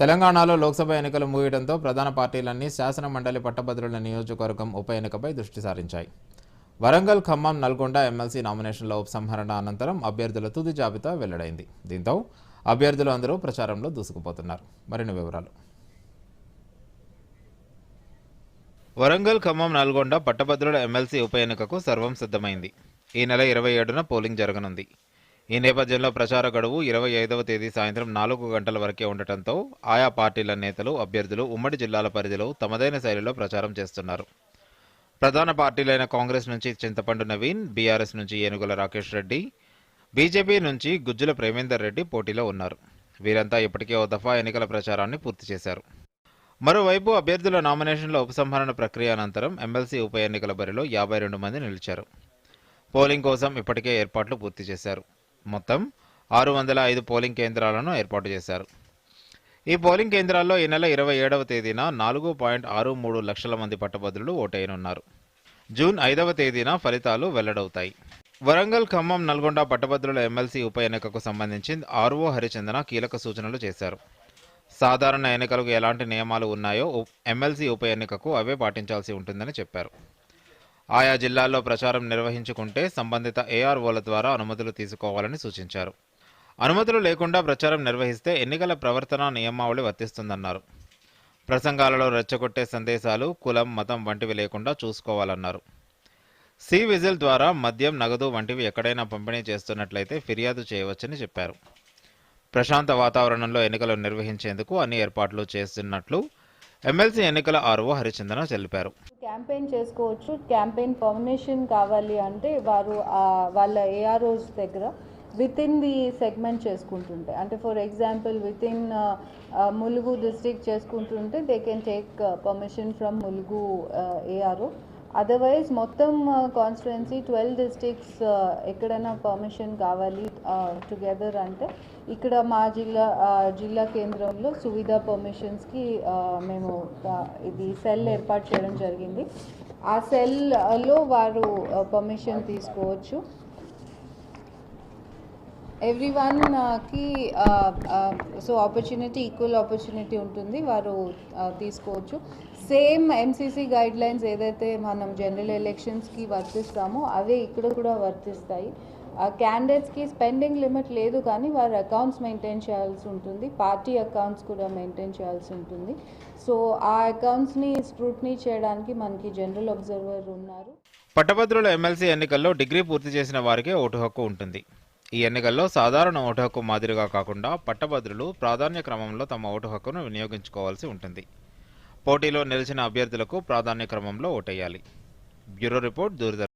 తెలంగాణలో లోక్సభ ఎన్నికలు ముగియడంతో ప్రధాన పార్టీలన్నీ శాసన మండలి పట్టభద్రుల నియోజకవర్గం ఉప ఎన్నికపై దృష్టి సారించాయి. వరంగల్ ఖమ్మం నల్గొండ ఎమ్మెల్సీ నామినేషన్ల ఉపసంహరణ అనంతరం అభ్యర్థుల తుది జాబితా వెల్లడైంది. దీంతో అభ్యర్థులు అందరూ ప్రచారంలో దూసుకుపోతున్నారు. మరిన్ని వివరాలు. వరంగల్ ఖమ్మం నల్గొండ పట్టభద్రుల ఎమ్మెల్సీ ఉప ఎన్నికకు సర్వం సిద్ధమైంది. ఈ నెల ఇరవై ఏడున పోలింగ్ జరగనుంది. ఈ నేపథ్యంలో ప్రచార గడువు ఇరవై ఐదవ తేదీ సాయంత్రం నాలుగు గంటల వరకే ఉండటంతో ఆయా పార్టీల నేతలు అభ్యర్థులు ఉమ్మడి జిల్లాల పరిధిలో తమదైన శైలిలో ప్రచారం చేస్తున్నారు. ప్రధాన పార్టీలైన కాంగ్రెస్ నుంచి చింతపండు నవీన్ బీఆర్ఎస్ నుంచి ఏనుగుల రాకేష్ రెడ్డి బీజేపీ నుంచి గుజ్జుల ప్రేమేందర్ రెడ్డి పోటీలో ఉన్నారు. వీరంతా ఇప్పటికే ఓ దఫా ఎన్నికల ప్రచారాన్ని పూర్తి చేశారు. మరోవైపు అభ్యర్థుల నామినేషన్ల ఉపసంహరణ ప్రక్రియ అనంతరం ఎమ్మెల్సీ ఉప ఎన్నికల బరిలో యాభై రెండు మంది నిలిచారు. పోలింగ్ కోసం ఇప్పటికే ఏర్పాట్లు పూర్తి చేశారు. మొత్తం ఆరు వందల ఐదు పోలింగ్ కేంద్రాలను ఏర్పాటు చేశారు. ఈ పోలింగ్ కేంద్రాల్లో ఈ నెల ఇరవై ఏడవ తేదీన నాలుగు పాయింట్ ఆరు మూడు లక్షల మంది పట్టభద్రులు ఓటైనున్నారు జూన్ ఐదవ తేదీన ఫలితాలు వెల్లడవుతాయి. వరంగల్ ఖమ్మం నల్గొండ పట్టభద్రుల ఎమ్మెల్సీ ఉప ఎన్నికకు సంబంధించి ఆర్ఓ హరిచందన కీలక సూచనలు చేశారు. సాధారణ ఎన్నికలకు ఎలాంటి నియమాలు ఉన్నాయో ఎమ్మెల్సీ ఉప ఎన్నికకు అవే పాటించాల్సి ఉంటుందని చెప్పారు. ఆయా జిల్లాల్లో ప్రచారం నిర్వహించుకుంటే సంబంధిత ఏఆర్ఓల ద్వారా అనుమతులు తీసుకోవాలని సూచించారు. అనుమతులు లేకుండా ప్రచారం నిర్వహిస్తే ఎన్నికల ప్రవర్తన నియమావళి వర్తిస్తుందన్నారు. ప్రసంగాలలో రెచ్చగొట్టే సందేశాలు కులం మతం వంటివి లేకుండా చూసుకోవాలన్నారు. సి విజిల్ ద్వారా మద్యం నగదు వంటివి ఎక్కడైనా పంపిణీ చేస్తున్నట్లయితే ఫిర్యాదు చేయవచ్చని చెప్పారు. ప్రశాంత వాతావరణంలో ఎన్నికలు నిర్వహించేందుకు అన్ని ఏర్పాట్లు చేస్తున్నట్లు ఎమ్మెల్సీ ఎన్నికల ఆర్ఓ హరిచందన తెలిపారు. క్యాంపెయిన్ చేసుకోవచ్చు. క్యాంపెయిన్ పర్మిషన్ కావాలి అంటే వారు వాళ్ళ ఏఆర్ఓస్ దగ్గర విత్ ఇన్ ది సెగ్మెంట్ చేసుకుంటుంటే. అంటే for example with in Mulugu district చేసుకుంటుంటే they can take permission from Mulugu ARO otherwise మొత్తం కాన్స్టిట్యున్సీ ట్వెల్వ్ డిస్ట్రిక్ట్స్ ఎక్కడైనా పర్మిషన్ కావాలి uh, టుగెదర్ అంటే ఇక్కడ మా జిల్లా జిల్లా కేంద్రంలో సువిధ పర్మిషన్స్కి uh, మేము ఇది సెల్ ఏర్పాటు చేయడం జరిగింది. ఆ సెల్లో వారు uh, పర్మిషన్ తీసుకోవచ్చు. ఎవ్రీ వన్కి సో ఆపర్చునిటీ ఈక్వల్ ఆపర్చునిటీ ఉంటుంది. వారు uh, తీసుకోవచ్చు. సేమ్ ఎంసీసీ గైడ్ లైన్స్ ఏదైతే మనం జనరల్ ఎలక్షన్స్కి వర్తిస్తామో అవే ఇక్కడ కూడా వర్తిస్తాయి. క్యాండిడేట్స్కి స్పెండింగ్ లిమిట్ లేదు కానీ వారి అకౌంట్స్ మెయింటైన్ చేయాల్సి ఉంటుంది. పార్టీ అకౌంట్స్ కూడా మెయింటైన్ చేయాల్సి ఉంటుంది. సో ఆ అకౌంట్స్ని స్క్రూట్నీ చేయడానికి మనకి జనరల్ అబ్జర్వర్ ఉన్నారు. పట్టభద్రుల ఎమ్మెల్సీ ఎన్నికల్లో డిగ్రీ పూర్తి చేసిన వారికే ఓటు హక్కు ఉంటుంది. ఈ ఎన్నికల్లో సాధారణ ఓటు హక్కు మాదిరిగా కాకుండా పట్టభద్రులు ప్రాధాన్య క్రమంలో తమ ఓటు హక్కును వినియోగించుకోవాల్సి ఉంటుంది. పోటీలో నిలిచిన అభ్యర్థులకు ప్రాధాన్య క్రమంలో ఓటేయాలి. Bureau report Doordarshan